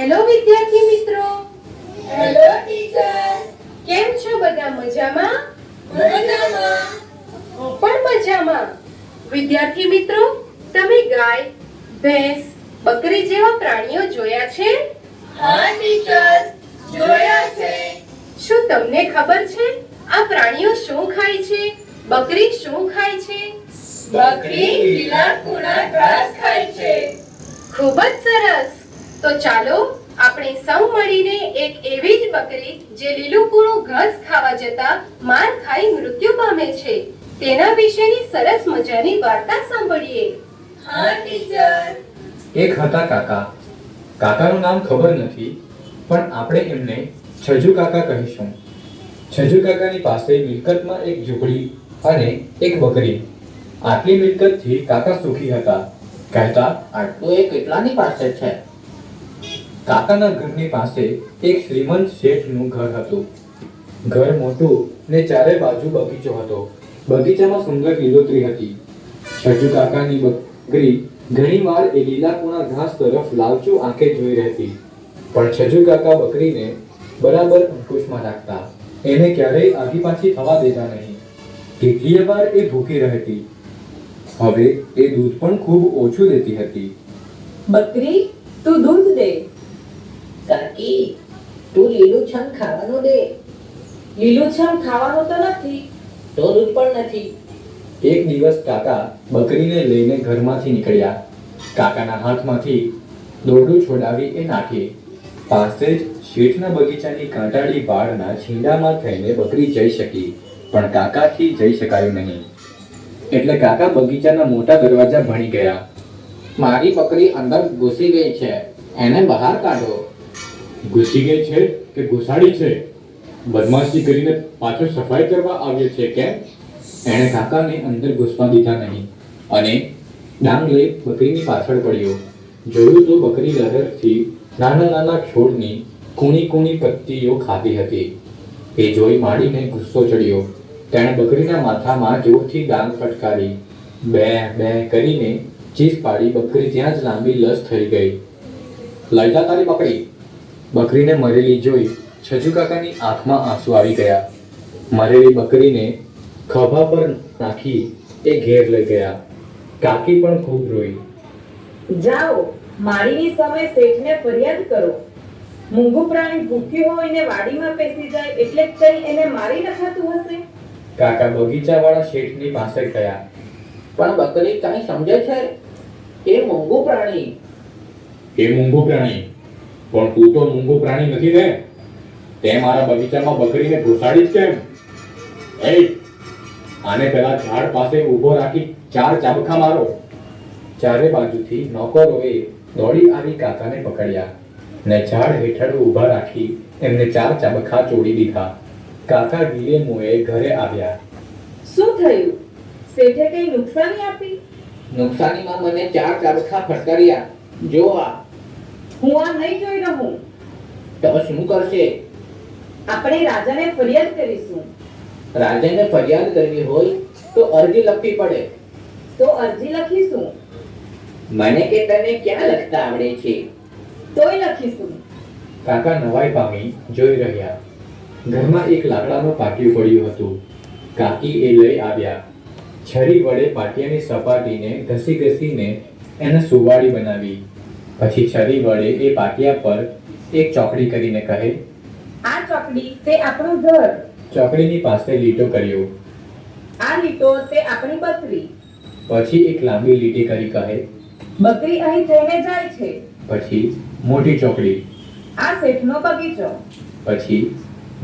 Hello વિદ્યાર્થી મિત્રો. Hello teacher કેમ છો બધા મજામાં? મજામાં. હું પણ મજામાં. વિદ્યાર્થી મિત્રો તમે ગાય ભેંસ બકરી જેવા પ્રાણીઓ જોયા છે? હા ટીચર જોયા છે. શું તમને ખબર છે? આ પ્રાણીઓ શું ખાય છે? બકરી શું ખાય છે? બકરી લીલા કુણા ઘાસ ખાય છે. ખૂબ જ સરસ. તો ચાલો આપણે સૌ મળીને એક એવી જ બકરી જે લીલું કૂણું ઘાસ ખાવા જતા માર ખાઈ મૃત્યુ પામે છે તેના વિશેની સરસ મજાની વાર્તા સાંભળીએ. હા ટીચર. એક હતા કાકા. કાકાનું નામ ખબર નથી પણ આપણે એમને છજુ કાકા કહીશું. છજુ કાકાની પાસે મિલકતમાં એક ઝૂંપડી અને એક બકરી. આટલી મિલકતથી કાકા સુખી હતા. કહેતા આટલું એ કેટલાની પાસે છે? કાકાના ઘરની પાસે એક શ્રીમંત શેઠનું ઘર હતું. ઘર મોટું ને ચારે બાજુ બગીચો હતો. બગીચામાં સુંદર લીલોતરી હતી. છજુ કાકાની બકરી ઘણીવાર એ લીલાકુણા ઘાસ તરફ લાલચું આંખે જોઈ રહેતી. પણ છજુ કાકા બકરીને બરાબર અંકુશમાં રાખતા. એને ક્યારેય આઘી પાછી થવા દેતા નહીં. કેટલીય વાર એ ભૂખી રહેતી. હવે એ દૂધ પણ ખૂબ ઓછું દેતી હતી. બકરી, તું દૂધ દે. કાકી, તું લીલું છમ ખાવાનું દે. લીલુંછમ ખાવાનું તો નથી તો દૂધ પણ નથી. એક દિવસ કાકા બકરીને લઈને ઘરમાંથી નીકળ્યા. કાકાના હાથમાંથી દોરડું છોડાવી એ નાખી. પાસે જ શેઠના બગીચાની કાંટાળી વાળના છીંડામાં થઈને બકરી જઈ શકી, પણ કાકાથી જઈ શકાયું નહીં. એટલે કાકા બગીચાના મોટા દરવાજા ભણી ગયા. મારી બકરી અંદર ઘૂસી ગઈ છે, એને બહાર કાઢો. ઘૂસી ગઈ છે કે ઘુસાડી છે? બદમાશી કરીને પાછો સફાઈ કરવા આવ્યો છે કેમ? એણે કાકાને અંદર ઘૂસવા દીધા નહીં અને ડાંગ લઈ બકરીની પાછળ પડ્યો. જોયું તો બકરી લહેરથી નાના નાના છોડની કૂણી કૂણી પત્તીઓ ખાતી હતી. એ જોઈ માડીને ગુસ્સો ચડ્યો. તેણે બકરીના માથામાં જોરથી ડાંગ ફટકારી. બે બે કરીને ચીસ પાડી બકરી ત્યાં જ લાંબી લસ થઈ ગઈ. લઈ જા તારી બકરી. બકરીને મરેલી જોઈ છજુ કાકાની આંખમાં આંસુ આવી ગયા. મરેલી બકરીને ખભા પર નાખી એ ઘેર લઈ ગયા. કાકી પણ ખૂબ રોઈ. જાઓ મારીની સામે શેઠને ફરિયાદ કરો. મૂંગું પ્રાણી ભૂખ્યું હોય ને વાડીમાં પેસી જાય એટલે કઈ એને મારી નખાતું હશે? કાકા બગીચાવાળા શેઠની પાસે ગયા. પણ બકરી કાંઈ સમજે છે? એ મોંઘું પ્રાણી. એ મૂંગું પ્રાણી. પણ તું તો મૂંગું પ્રાણી નથી ને. તે મારા બગીચામાં બકરીને ઘુસાડી જ કેમ? એ આને પેલા ઝાડ પાસે ઊભો રાખી ચાર ચાબખા મારો. ચારે બાજુથી નોકરોએ દોડી આવી કાકાને પકડ્યા ને ઝાડ હેઠળ ઊભા રાખી એમને ચાર ચાબખા ચોડી દીધા. કાકા ગીરે મોએ ઘરે આવ્યા. શું થયું? શેઠે કઈ નુકસાની આપી? નુકસાનીમાં મને ચાર ચાબખા ફટકાર્યા. જો આ હું આ નહીં જોઈ રહું. તો શું કરશે? આપણે રાજાને ફરિયાદ કરીશું. રાજાને ફરિયાદ કરવી હોય તો અરજી લખવી પડે. તો અરજી લખીશું. મને કે તને ક્યાં લખતા આવડે છે? તોય લખીશું. કાકા નવાઈ પામી જોઈ રહ્યા. ઘરમાં એક લાકડાનું પાટિયું પડ્યું હતું. કાકી એ લઈ આવ્યા. છરી વડે પાટિયાની સપાટીને ઘસી ઘસીને એને સુવાળી બનાવી. પછી છરી વડે એ પાટિયા પર એક ચોકડી કરીને કહે આ ચોકડી તે આપણું ઘર. ચોકડીની પાસે લીટો કર્યો. આ લીટો તે આપણી બકરી. પછી એક લાંબી લીટી કરી કહે બકરી અહીં થઈને જાય છે. પછી મોટી ચોકડી. આ શેઠનો બગીચો. પછી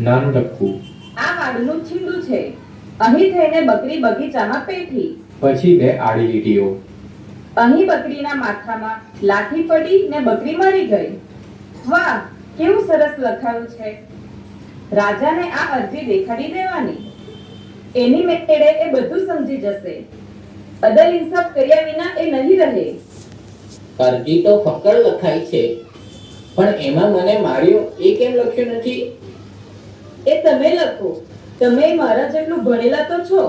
નાનું ટપકું આ વાડનું છીંડું છે. અહીં થઈને બકરી બગીચામાં પેઠી. પછી બે આડી લીટીઓ. અહીં બકરીના માથામાં લાઠી પડી ને બકરી મરી ગઈ. વાહ કેવું સરસ લખાયું છે. રાજાને આ અરજી દેખાડી દેવાની. એની મેળે એ બધું સમજી જશે. અદલ ઇન્સાફ કર્યા વિના એ નહીં રહે. અરજી તો ફક્કડ લખાઈ છે પણ એમાં મને માર્યો એ કેમ લખ્યું નથી? એ તમે લખો. તમે મારા જેટલું ભણેલા તો છો.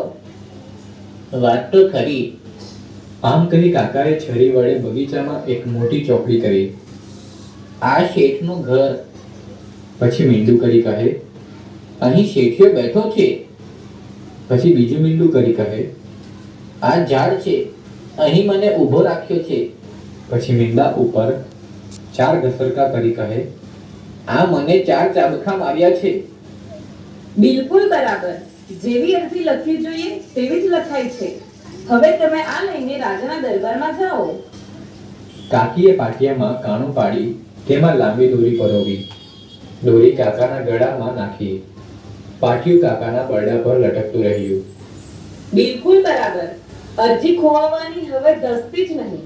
વાત તો ખરી આમ કહી કાકાએ છરી વડે બગીચામાં એક મોટી ચોકડી કરી. આ શેઠનું ઘર. પછી મીંડું કરી કહે, અહીં શેઠિયો બેઠો છે. પછી બીજું મીંડું કરી કહે, આ ઝાડ છે, અહીં મને ઊભો રાખ્યો છે. પછી મીંડા ઉપર ચાર ઘસરકા કરી કહે, આ મને ચાર ચાબખા માર્યા છે. બિલકુલ બરાબર. જેવી અરજી લખવી જોઈએ તેવી જ લખાય છે. હવે તમે આ લઈને રાજાના દરબારમાં જાઓ. કાકીએ પાટિયામાં કાણું પાડી તેમાં લાંબી દોરી પરોવી. દોરી કાકાના ગળામાં નાખી. પાટિયું કાકાના બરડા પર લટકતું રહ્યું. બિલકુલ બરાબર. અરજી ખોવાવાની હવે દસતી જ નહીં.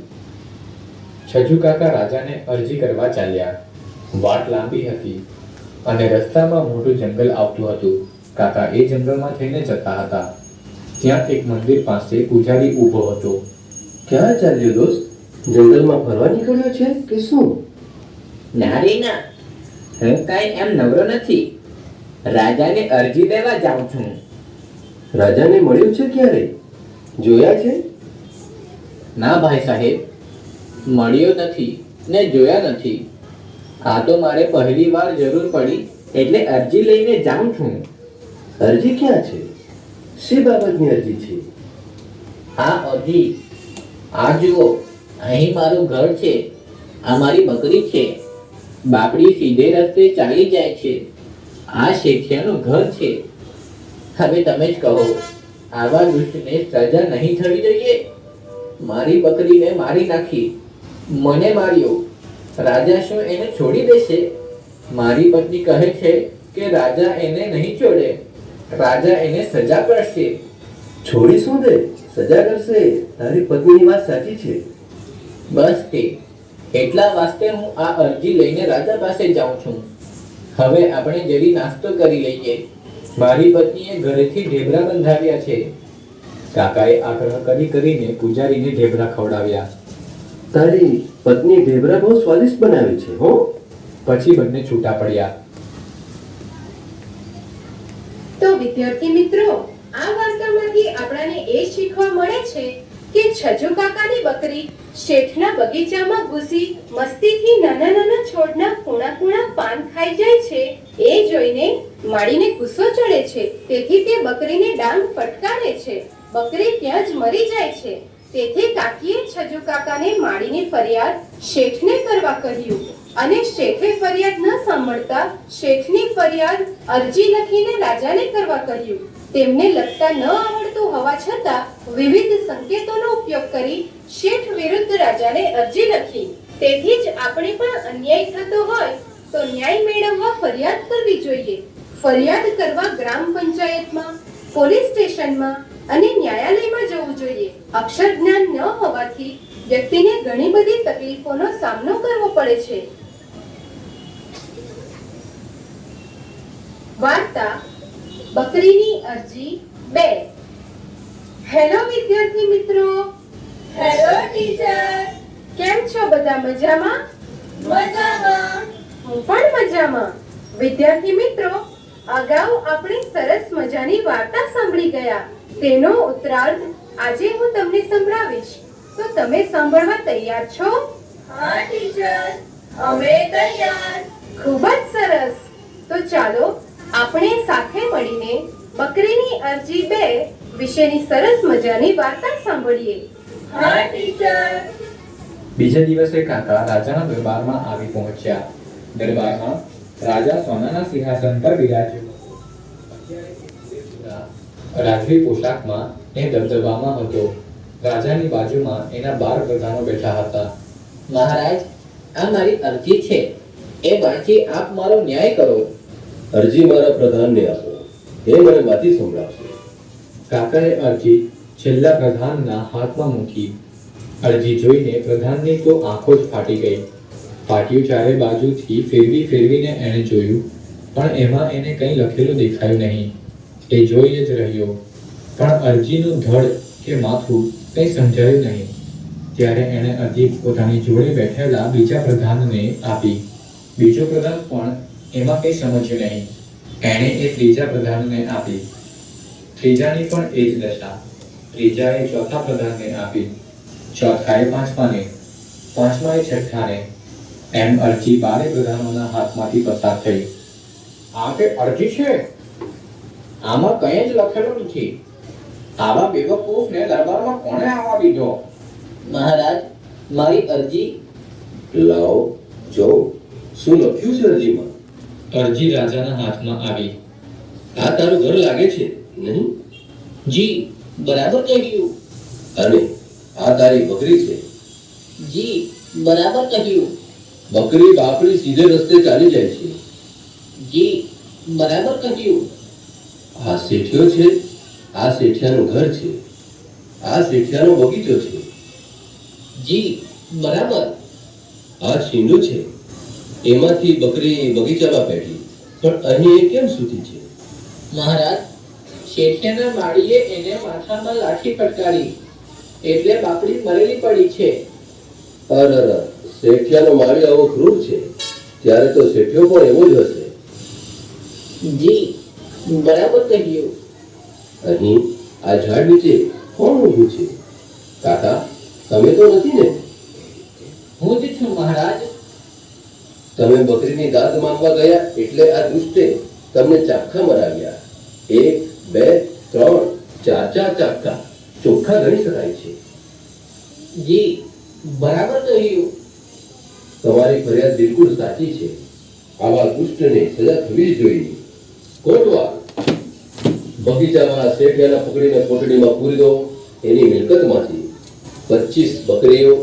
છજુ કાકા રાજાને અરજી કરવા ચાલ્યા. વાટ લાંબી હતી અને રસ્તામાં મોટું જંગલ આવતું હતું. કાકા એ જંગલમાં થઈને જતા હતા. ત્યાં એક મંદિર પાસે પૂજારી ઊભો હતો. ક્યાં ચાલ્યો દોસ્ત? જંગલમાં ફરવા નીકળ્યો છે કે શું? ના રે ના. હું? કાંઈ એમ નવરો નથી. રાજાને અરજી દેવા જાઉં છું. રાજાને મળ્યું છે ક્યારે? જોયા છે? ના ભાઈ સાહેબ મળ્યો નથી ને જોયા નથી. આ તો મારે પહેલી વાર જરૂર પડી એટલે અરજી લઈને જાઉં છું. અરજી ક્યાં છે? શી બાબતની અરજી છે? આ અરજી. આ જુઓ, અહીં મારું ઘર છે. આ મારી બકરી છે. બાપડી સીધે રસ્તે ચાલી જાય છે. આ શેઠિયાનું ઘર છે. હવે તમે જ કહો, આવા દુષ્ટને સજા નહીં થવી જોઈએ? મારી બકરીને મારી નાખી. મને માર્યો. રાજા શું એને છોડી દેશે? મારી પત્ની કહે છે કે રાજા એને નહીં છોડે. રાજા એને સજા કરશે. છોડી શું દે? સજા કરશે. તારી પત્નીની વાત સાચી છે. બસ તે. એટલા વાસ્તે હું આ અરજી લઈને રાજા પાસે જાઉં છું. હવે આપણે જરી નાસ્તો કરી લઈએ. મારી પત્નીએ ઘરેથી ઢેબરા બંધાવ્યા છે. કાકાએ આગ્રહ કરી કરીને પૂજારીને ઢેબરા ખવડાવ્યા. તારી પત્ની ઢેબરા બહુ સ્વાદિષ્ટ બનાવે છે હો. પછી બંને છૂટા પડ્યા. વિદ્યાર્થી મિત્રો, આ વાર્તામાંથી આપણાને એ શીખવા મળે છે કે છજુ કાકાની બકરી શેઠના બગીચામાં ઘૂસી મસ્તીથી નાના નાના છોડના કુણા કુણા પાન ખાઈ જાય છે, એ જોઈને માળીને ગુસ્સો ચડે છે. તેથી તે બકરીને ડાંગ ફટકારે છે. બકરી ત્યાં જ મરી જાય છે. તેથી કાકીએ છજુ કાકાને માળીની ફરિયાદ શેઠને કરવા કહ્યું. અને શેઠે ફરિયાદ ન સાંભળતા શેઠની ફરિયાદ અરજી લખીને રાજાને કરવા કહ્યું. તેમને લખતા ન આવડતું હોવા છતાં વિવિધ સંકેતોનો ઉપયોગ કરી શેઠ વિરુદ્ધ રાજાને અરજી લખી. તેથી જ આપણે પણ અન્યાય થતો હોય તો ન્યાય મેળવવા ફરિયાદ કરવી જોઈએ. ફરિયાદ કરવા ગ્રામ પંચાયતમાં, પોલીસ સ્ટેશનમાં અને ન્યાયાલયમાં જવું જોઈએ. અક્ષર જ્ઞાન ન હોવાથી વ્યક્તિને ઘણી બધી તકલીફોનો સામનો કરવો પડે છે. વાર્તા બકરીની અરજી બે. હેલો વિદ્યાર્થી મિત્રો. હેલો ટીચર કેમ છો બધા મજામાં? મજામાં. હું પણ મજામાં. વિદ્યાર્થી મિત્રો અગાઉ આપણે સરસ મજાની વાર્તા સાંભળી ગયા. તેનો ઉત્તરાર્ધ આજે હું તમને સંભળાવીશ. તો તમે સાંભળવા તૈયાર છો? હા ટીચર અમે તૈયાર. ખૂબ જ સરસ. તો ચાલો આપણે સાથે મળીને બકરીની અરજી બે વિશેની સરસ મજાની વાર્તા સાંભળીએ. હા ટીચર. બીજા દિવસે કાકા રાજાના દરબારમાં આવી પહોંચ્યા. દરબારમાં રાજા સોનાના સિંહાસન પર બિરાજ્યો. રાજવી પોશાકમાં એ દબદબામાં હતો. રાજાની બાજુમાં એના બાર પ્રધાનો બેઠા હતા. મહારાજ આ મારી અરજી છે. એ વાંચી આપ મારો ન્યાય કરો. અરજી મારા પ્રધાનને આપો. એ મને માથી સંભળાવશે. કાકાએ અરજી છેલ્લા પ્રધાનના હાથમાં મૂકી. અરજી જોઈને પ્રધાનની તો આંખો જ ફાટી ગઈ. પાટિયું ચારે બાજુથી ફેરવી ફેરવીને એણે જોયું, પણ એમાં એને કંઈ લખેલું દેખાયું નહીં. એ જોઈ જ રહ્યો. પણ અરજીનું ધડ કે માથું કંઈ સમજાયું નહીં. ત્યારે એણે અરજી પોતાની જોડે બેઠેલા બીજા પ્રધાનને આપી. બીજો પ્રધાન પણ એમાં કંઈ સમજ્યું નહીં. એણે એ ત્રીજા પ્રધાનને આપી. ત્રીજાની પણ એ જ દશા. ત્રીજાએ ચોથા પ્રધાનને આપી. ચોથાએ પાંચમાને. પાંચમાએ છઠ્ઠાને. એમ અરજી બારે પ્રધાનોના હાથમાંથી પસાર થઈ. આ કે અરજી છે? આમાં કંઈ જ લખેલું નથી. આવા બેવકૂફને દરબારમાં કોણે આવવા દીધો? મહારાજ મારી અરજી લાવો જો શું લખ્યું છે અરજીમાં? અરજી રાજાના હાથમાં આવી. આ તારું ઘર લાગે છે? નહીં. જી બરાબર કહ્યું. અને આ તારી બકરી છે? જી બરાબર કહ્યું. બકરી બાપડી સીધે રસ્તે ચાલી જાય છે. જી બરાબર કહ્યું. આ શેઠિયો છે? આ શેઠિયાનું ઘર છે? આ શેઠિયાનો બગીચો છે? જી બરાબર. આ છીંડું છે? એમાંથી બકરી બગીચામાં બેઠી પણ અહીં એ કેમ સૂતી છે? મહારાજ શેઠિયાના માળીએ એને માથામાં લાઠી ફટકારી. એટલે બાપડી મરેલી પડી છે. અરર શેઠિયાનો માળી આવો ક્રૂર છે. ત્યારે તો શેઠિયો પણ એવો જ હશે. જી બરાબર કહ્યું. અહીં આ ઝાડ નીચે કોણ ઊભું છે? કાકા તમે તો નથી ને? હું જ છું મહારાજ. તમે બકરીની દાદ માંગવા ગયા એટલે આ દુષ્ટે તમને ચાખા મરાવ્યા. એક બે ત્રણ ચાર ચાર ચાખા. ચોખ્ખા ગણી શકાય છે. જી બરાબર કહ્યું. તમારી ફરિયાદ બિલકુલ સાચી છે. આવા દુષ્ટને સજા થવી જ જોઈએ. કોટવા. બગીચામાં શેઠિયાના પકડીને કોટડીમાં પૂરી દો. એની મિલકતમાંથી પચીસ બકરીઓ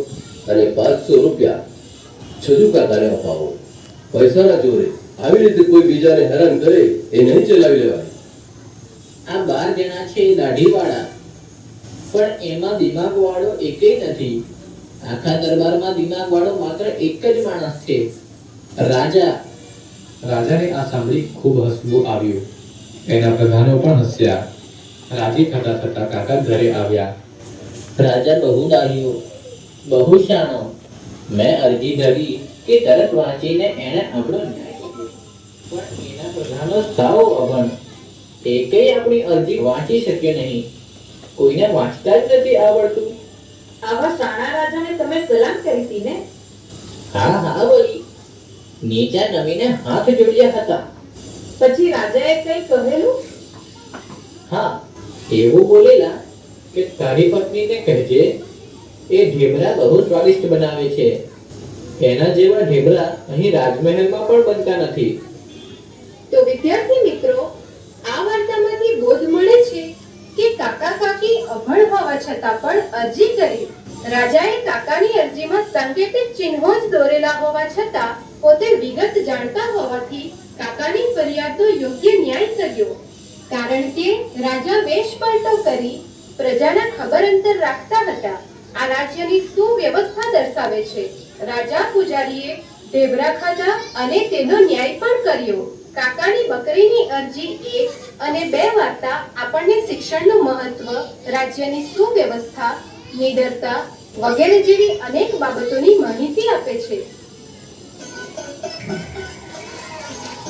અને પાંચસો રૂપિયા છજુ કાકાને અપાવો. પૈસાના જોરે આવી રીતે કોઈ બીજાને હેરાન કરે એ નહીં ચલાવી લેવાય. આ બાર જણા છે દાઢીવાળા. પણ એમાં દિમાગ વાળો એકેય નથી. આખા દરબારમાં દિમાગ વાળો માત્ર એક જ માણસ છે. રાજા. રાજાને આ સાંભળી ખૂબ હસવું આવ્યું. એના પ્રધાનો પણ હસ્યા. રાજી થતા થતા કાકા ઘરે આવ્યા. રાજા બહુ દાહીઓ બહુ શાણો મેં અરજી ધરી. કે તરત વાંચીને એણે આપણો ન્યાય પણ એના પ્રધાનો સાવ અભણ. એકેય આપણી અરજી વાંચી શક્યો નહીં. કોઈને વાંચતા જ નથી આવડતું. આવા સાણા રાજાને તમે સલામ કરી હતી ને? હા હા બોલી. નીચા નમીને હાથ જોડ્યા હતા. પછી રાજાએ કંઈ કહેલું? હા એવું બોલેલા કે તારી પત્નીને કહેજે એ ઢેબરા બહુ સ્વાદિષ્ટ બનાવે છે. એના જેવા ઢેબરા અહીં રાજમહેલમાં પણ બનતા નથી. તો વિદ્યાર્થી મિત્રો, આ વાર્તામાંથી બોધ મળે છે કે કાકા કાકી અભણ હોવા છતાં પણ અરજી કરી રાજાએ કાકાની અરજીમાં સાંકેતિક ચિહ્નો જ દોરેલા હોવા છતાં પોતે વિગત જાણતા હોવાથી કાકાની ફરિયાદનો યોગ્ય ન્યાય કર્યો. કારણ કે રાજા વેશ પલટો કરી પ્રજાના ખબર અંતર રાખતા હતા. આ રાજ્યની સુવ્યવસ્થા દર્શાવે છે. રાજા પૂજારીએ ઢેબરા ખાધા અને તેનો ન્યાય પણ કર્યો. કાકાની બકરીની અરજી એક અને બે વાર્તા આપણને શિક્ષણનું મહત્વ, રાજ્યની સુવ્યવસ્થા, નિડરતા વગેરે જેવી અનેક બાબતોની માહિતી આપે છે.